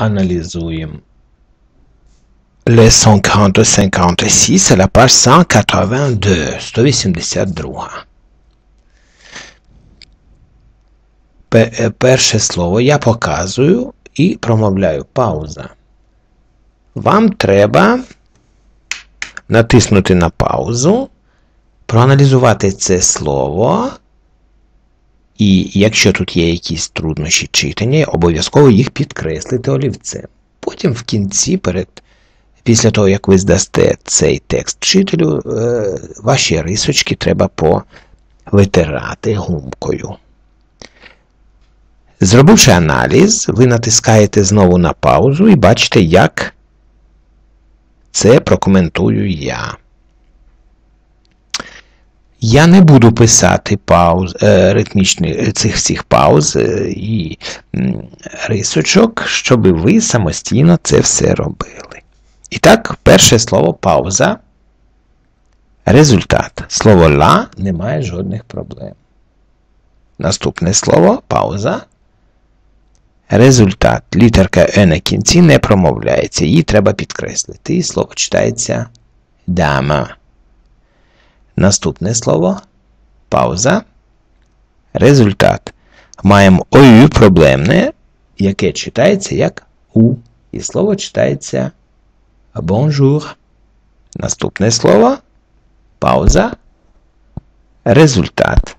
Аналізуємо. 40-56, c'est la page 182, 182. Е, Перше слово я показую і промовляю пауза. Вам треба натиснути на паузу, проаналізувати це слово. І якщо тут є якісь труднощі читання, обов'язково їх підкреслити олівцем. Потім в кінці, перед, після того, як ви здасте цей текст вчителю, е, ваші рисочки треба повитирати гумкою. Зробивши аналіз, ви натискаєте знову на паузу і бачите, як це прокоментую я. Я не буду писати пауз, е, ритмічних цих всіх пауз е, і рисочок, щоб ви самостійно це все робили. І так, перше слово пауза. Результат. Слово ла не має жодних проблем. Наступне слово пауза. Результат. Літерка Е на кінці не промовляється. Її треба підкреслити. І слово читається дама. Наступне слово пауза. Результат. Маємо ою проблемне, яке читається як у. І слово читається bonjour. Наступне слово пауза. Результат.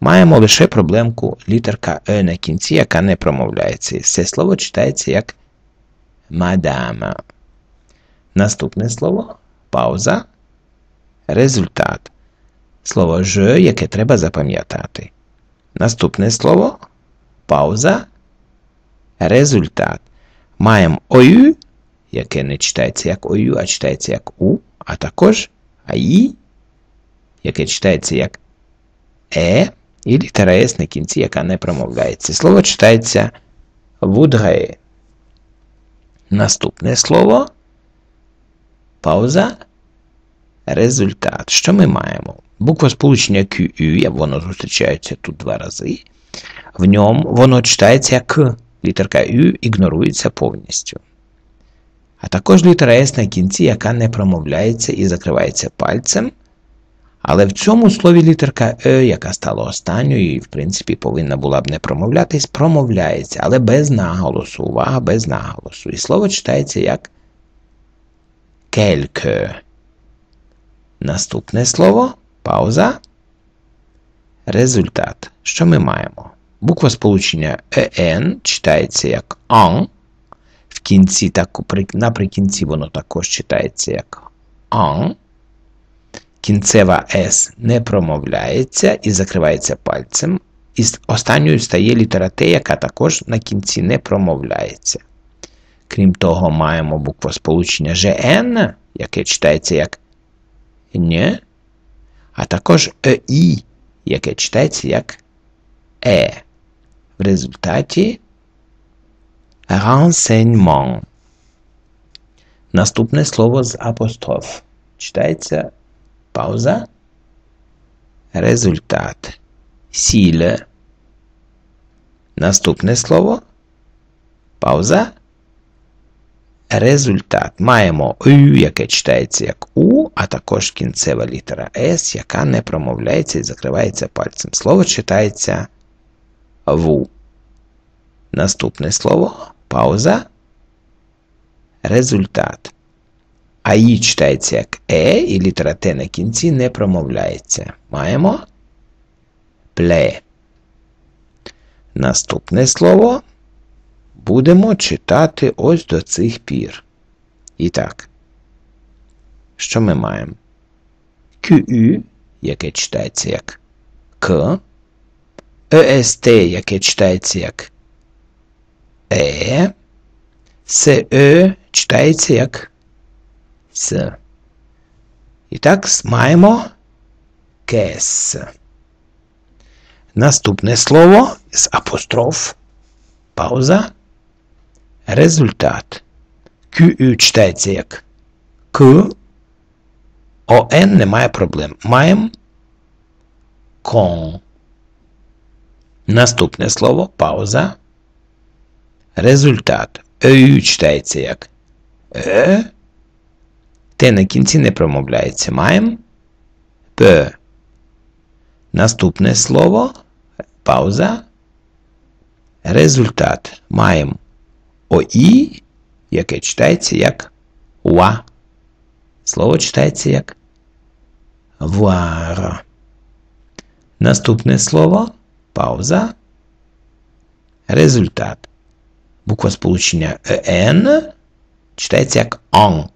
Маємо лише проблемку літерка Е на кінці, яка не промовляється. Це слово читається як мадама. Наступне слово пауза. Результат. Слово «je», яке треба запам'ятати. Наступне слово пауза. Результат. Маємо ою, яке не читається як ою, а читається як у, а також аї, яке читається як е, і літера С на кінці, яка не промовляється. Слово читається voudrais. Наступне слово пауза. Результат. Що ми маємо? Буква сполучення QU, воно зустрічається тут два рази. В ньому воно читається як К. Літерка U ігнорується повністю. А також літера S на кінці, яка не промовляється і закривається пальцем. Але в цьому слові літерка Е, яка стала останньою і, в принципі, повинна була б не промовлятись, промовляється, але без наголосу. Увага, без наголосу. І слово читається як quelque. Наступне слово пауза. Результат. Що ми маємо? Буква сполучення «en» читається як «en». В кінці, так, наприкінці воно також читається як «en». Кінцева «с» не промовляється і закривається пальцем. І останньою стає літера Т, яка також на кінці не промовляється. Крім того, маємо букву сполучення «жн», яке читається як «не», а також «и», яке читається як «е». В результаті renseignement. Наступне слово з апостроф. Читається пауза. Результат. Сіле. Наступне слово. Пауза. Результат. Маємо «ю», яке читається як У, а також кінцева літера С, яка не промовляється і закривається пальцем. Слово читається «ву». Наступне слово. Пауза. Результат. А «і» читається як Е, і літера Т на кінці не промовляється. Маємо пле. Наступне слово будемо читати ось до цих пір. І так. Що ми маємо? QU, яке читається як К, EST, яке читається як Е, СЕ читається як С. І так маємо кес. Наступне слово з апостроф. Пауза. Результат. QU читається як К. ОН немає проблем. Маємо кон. Наступне слово пауза. Результат. Ею читається як Е. Т на кінці не промовляється. Маємо П. Наступне слово. Пауза. Результат. Маємо ОІ, яке читається як ва. Слово читається як voir. Наступне слово. Пауза. Результат. Буква сполучення ен читається як on.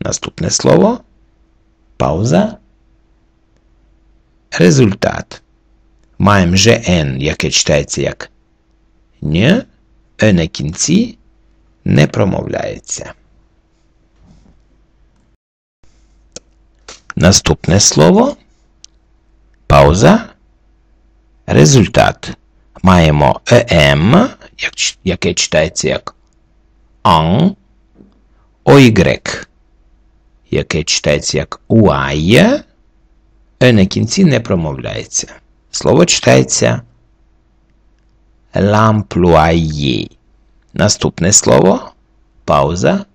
Наступне слово. Пауза. Результат. Маємо ЖН, яке читається як н, е на кінці не промовляється. Наступне слово. Пауза. Результат. Маємо ем, яке читається як ан, OY, яке читається як уає, е на кінці не промовляється. Слово читається l'employé. Наступне слово. Пауза.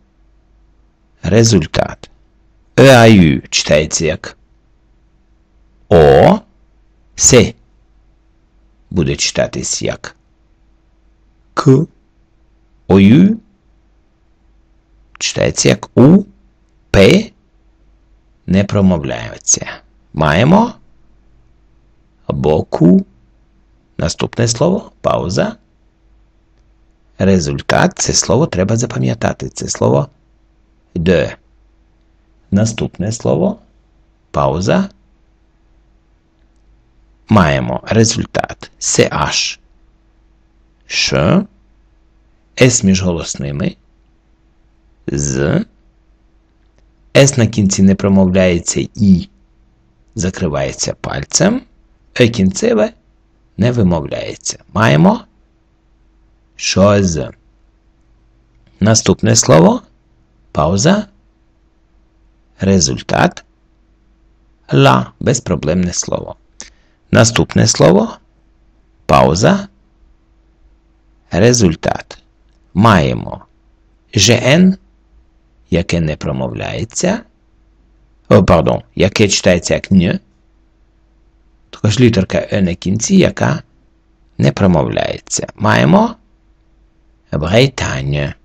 Результат. ЕАЮ читається як О. С. Буде читатись як К. ОЮ. Читається як У. П. Не промовляється. Маємо боку. Наступне слово. Пауза. Результат. Це слово треба запам'ятати. Це слово де. Наступне слово. Пауза. Маємо результат CH. Ш. С між голосними. З. С на кінці не промовляється І. Закривається пальцем. Е кінцеве не вимовляється. Маємо щось. Наступне слово. Пауза. Результат. Ла. Безпроблемне слово. Наступне слово. Пауза. Результат. Маємо ЖН, яке не промовляється. О, пардон, яке читається як н. Також літерка Е на кінці, яка не промовляється. Маємо Британія.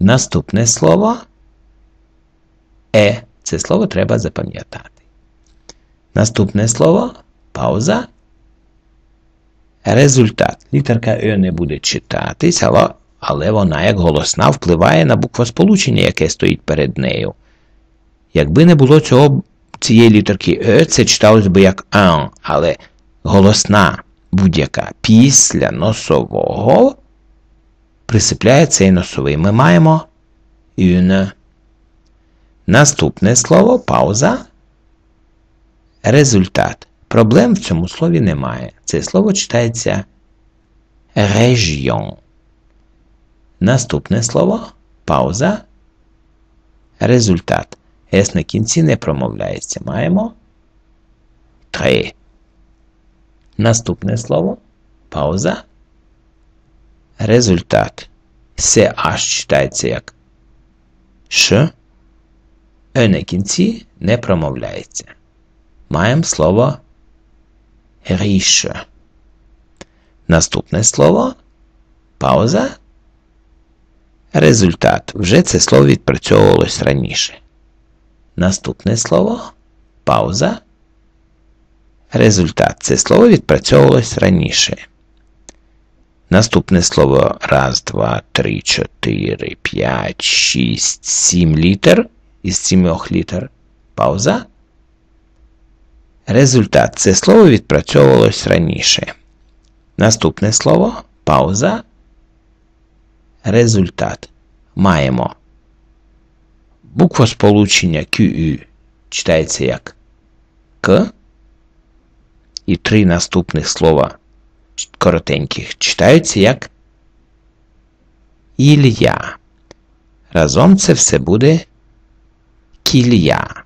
Наступне слово Е. Це слово треба запам'ятати. Наступне слово пауза. Результат. Літерка Е не буде читатись, але, але вона, як голосна, впливає на буквосполучення, яке стоїть перед нею. Якби не було цього, цієї літерки Е, це читалось би як ан, але голосна будь-яка після носового присипляє цей носовий. Ми маємо une. Наступне слово пауза. Результат. Проблем в цьому слові немає. Це слово читається région. Наступне слово пауза. Результат. С на кінці не промовляється. Маємо три. Наступне слово пауза. Результат. Це аж читається як Ш. Е на кінці не промовляється. Маємо слово ріше. Наступне слово пауза. Результат. Вже це слово відпрацьовувалось раніше. Наступне слово пауза. Результат. Це слово відпрацьовувалось раніше. Наступне слово раз, два, три, чотири, п'ять, шість, сім літер. Із сімох літер. Пауза. Результат. Це слово відпрацьовувалось раніше. Наступне слово пауза. Результат. Маємо. Буква сполучення QU читається як К. І три наступних слова коротеньких читаються як Ілля. Разом це все буде кілля.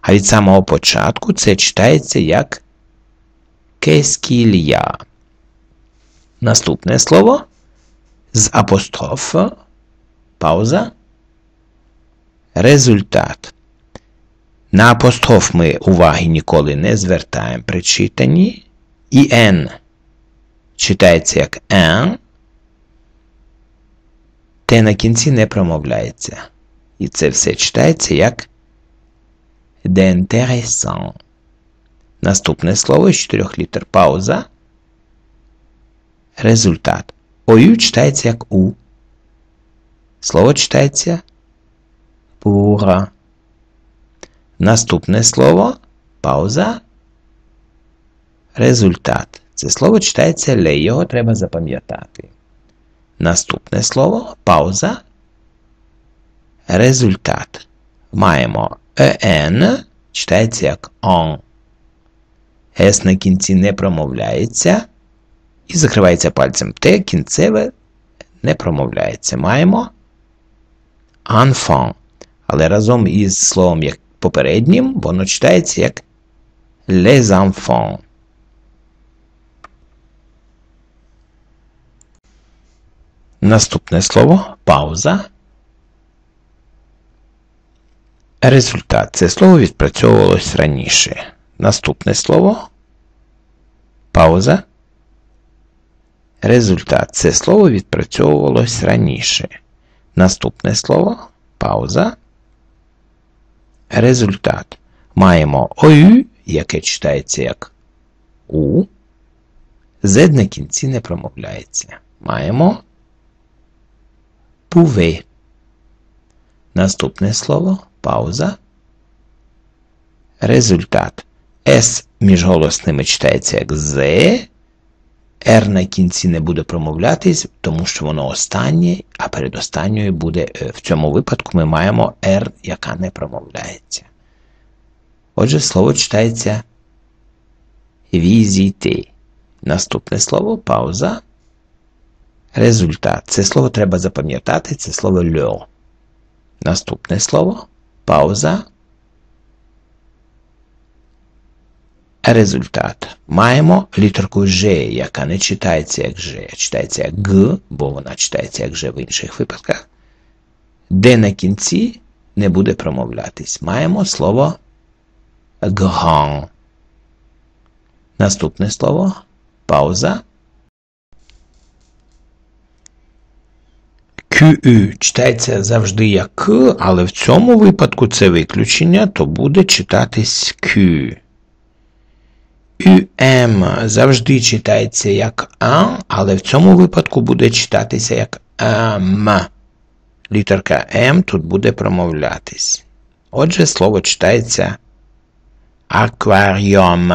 А від самого початку це читається як кескілля. Наступне слово з апостроф, пауза, результат. На апостроф ми уваги ніколи не звертаємо при читанні. І N читається як N. Т на кінці не промовляється. І це все читається як d'intéressant. Наступне слово з чотирьох літер пауза. Результат. Ою читається як У. Слово читається пура. Наступне слово пауза. Результат. Це слово читається ле, його треба запам'ятати. Наступне слово пауза. Результат. Маємо en, читається як on. С на кінці не промовляється. І закривається пальцем Т, кінцеве не промовляється. Маємо enfant. Але разом із словом як попереднім, воно читається як les enfants. Наступне слово пауза. Результат. Це слово відпрацьовувалось раніше. Наступне слово пауза. Результат. Це слово відпрацьовувалось раніше. Наступне слово пауза. Результат. Маємо ОЮ, яке читається як У. Z на кінці не промовляється. Маємо пуве. Наступне слово пауза. Результат. С між голосними читається як З. R на кінці не буде промовлятись, тому що воно останнє, а перед останньою буде е, в цьому випадку ми маємо R, яка не промовляється. Отже, слово читається візіти. Наступне слово пауза. Результат. Це слово треба запам'ятати, це слово льо. Наступне слово пауза. Результат. Маємо літерку Ж, яка не читається як Ж, а читається як Г, бо вона читається як Ж в інших випадках. Д на кінці не буде промовлятись. Маємо слово grand. Наступне слово пауза. QU читається завжди як К, але в цьому випадку це виключення, то буде читатись Q. UM завжди читається як А, але в цьому випадку буде читатися як М. Літерка М тут буде промовлятись. Отже, слово читається акваріум.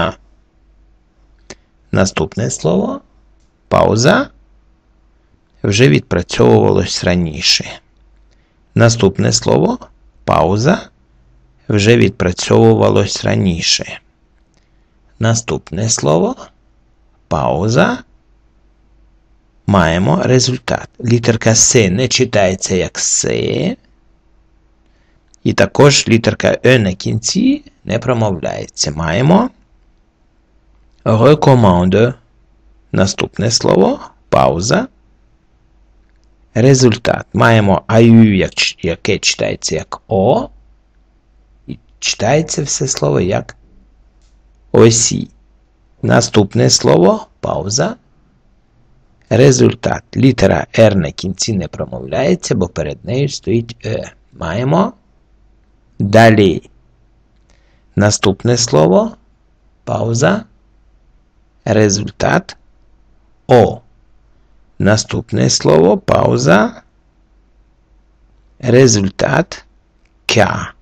Наступне слово пауза вже відпрацьовувалось раніше. Наступне слово пауза вже відпрацьовувалось раніше. Наступне слово пауза. Маємо результат. Літерка С не читається як С. І також літерка Е на кінці не промовляється. Маємо recommande. Наступне слово пауза. Результат. Маємо аю, яке читається як О. І читається все слово як осі. Наступне слово пауза. Результат. Літера R на кінці не промовляється, бо перед нею стоїть Е. Маємо. Далі. Наступне слово. Пауза. Результат. О. Наступне слово. Пауза. Результат. К.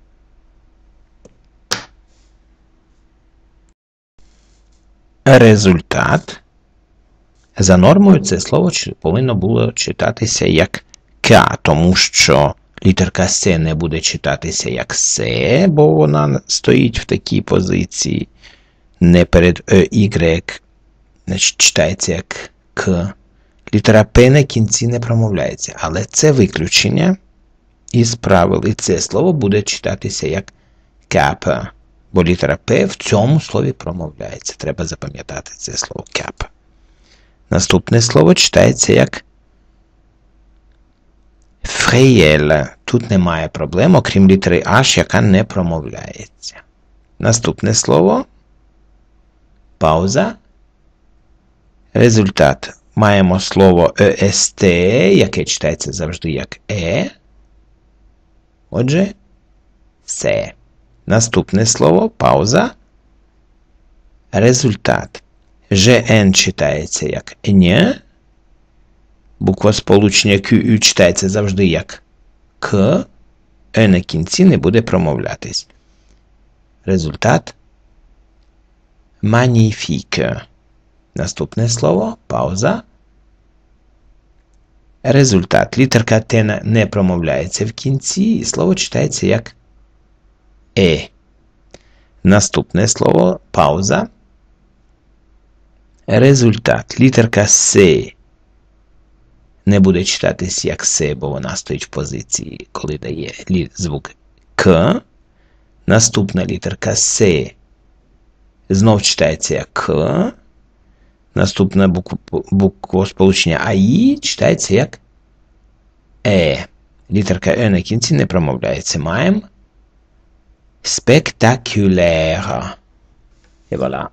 Результат. За нормою це слово повинно було читатися як К, тому що літерка С не буде читатися як С, бо вона стоїть в такій позиції. Не перед Е, Y, значить читається як К. Літера П на кінці не промовляється. Але це виключення із правил. І це слово буде читатися як КП. Бо літера П в цьому слові промовляється. Треба запам'ятати це слово cap. Наступне слово читається як Фреєле. Тут немає проблем, окрім літери H, яка не промовляється. Наступне слово. Пауза. Результат. Маємо слово ЕСТ, яке читається завжди як Е. Отже, се. Наступне слово пауза. Результат. ЖН читається як НЬ. Буква сполучення QU читається завжди як К. Е на кінці не буде промовлятись. Результат. Magnifique. Наступне слово пауза. Результат. Літерка Т не промовляється в кінці, і слово читається як Е. Наступне слово пауза. Результат. Літерка С не буде читатись як С, бо вона стоїть в позиції, коли дає звук К. Наступна літерка С. Знов читається як К. Наступна буква, сполучення АІ читається як Е. Літерка Е на кінці не промовляється. Маємо spectaculaire. Et voilà.